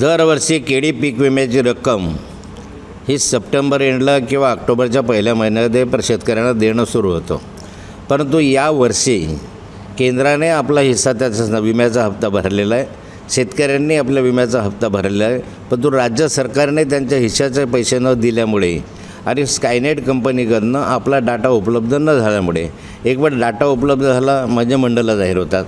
दरवर्षी केळी पीक विम्याची रक्कम. ही सप्टेंबर एंडला किंवा ऑक्टोबरच्या पहिल्या महिन्यामध्ये पर शेतकऱ्यांना देणं सुरू होतं. परंतु यावर्षी केंद्राने आपला हिस्सा त्याचा विम्याचा हप्ता भरलेला आहे. शेतकऱ्यांनी आपल्या विम्याचा हप्ता भरलेला आहे. परंतु राज्य सरकारने त्यांच्या हिश्श्याचे पैसे न दिल्यामुळे आणि स्कायनेट कंपनीकडनं आपला डाटा उपलब्ध न झाल्यामुळे एक वेळ डाटा उपलब्ध झाला म्हणजे मंडळं जाहीर होतात.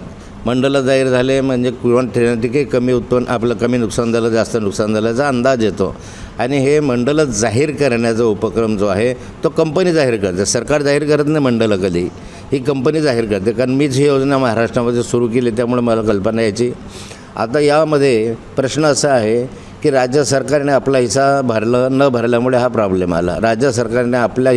मंडलं जाहीर झाले म्हणजे क्वांटिटी कमी उत्पन्न आपलं कमी नुकसान झालं जास्त नुकसान झाल्याचा अंदाज येतो. आणि हे मंडलं जाहीर करण्याचा उपक्रम जो आहे तो कंपनी जाहीर करते. सरकार जाहीर करत नाही मंडळं कधी. ही कंपनी जाहीर करते. कारण मीच ही योजना महाराष्ट्रामध्ये सुरू केली त्यामुळे मला कल्पना यायची. आता यामध्ये प्रश्न असा आहे की राज्य सरकारने आपला हिस्सा भरला न भरल्यामुळे हा प्रॉब्लेम आला. राज्य सरकारने आपला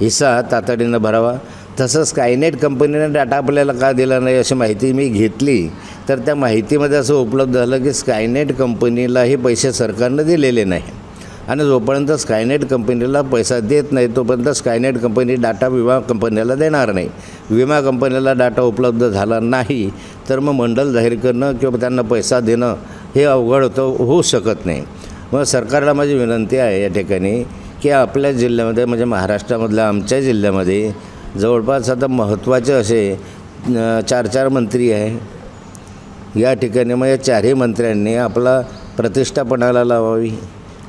हिस्सा तातडीनं भरावा. तसं स्कायनेट कंपनीने डाटा आपल्याला का दिला नाही अशी माहिती मी घेतली. तर त्या माहितीमध्ये असं उपलब्ध झालं की स्कायनेट कंपनीला हे पैसे सरकारनं दिलेले नाही. आणि जोपर्यंत स्कायनेट कंपनीला पैसा देत नाही तोपर्यंत स्कायनेट कंपनी डाटा विमा कंपनीला देणार नाही. विमा कंपनीला डाटा उपलब्ध झाला नाही तर मग मंडल जाहीर करणं किंवा त्यांना पैसा देणं हे अवघड होतं होऊ शकत नाही. मग सरकारला माझी विनंती आहे या ठिकाणी की आपल्या जिल्ह्यामध्ये म्हणजे महाराष्ट्रामधल्या आमच्या जिल्ह्यामध्ये जवळपास आता महत्त्वाचे असे चार चार मंत्री आहे. या ठिकाणी मग या चारही मंत्र्यांनी आपला प्रतिष्ठापणाला लावावी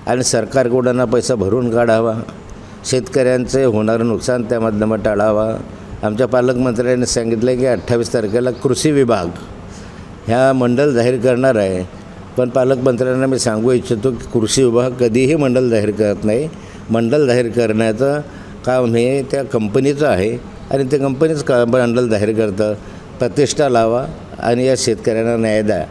आणि सरकारकडून पैसा भरून काढावा. शेतकऱ्यांचे होणारं नुकसान त्यामधनं मग टाळावा. आमच्या पालकमंत्र्यांनी सांगितलं की अठ्ठावीस तारखेला कृषी विभाग ह्या मंडळ जाहीर करणार आहे. पण पालकमंत्र्यांना मी सांगू इच्छितो की कृषी विभाग कधीही मंडळ जाहीर करत नाही. मंडळ जाहीर करण्याचं काम हे त्या कंपनीचं आहे आणि ते कंपनीच का मंडळ जाहीर करतं. प्रतिष्ठा लावा आणि या शेतकऱ्यांना न्याय द्या.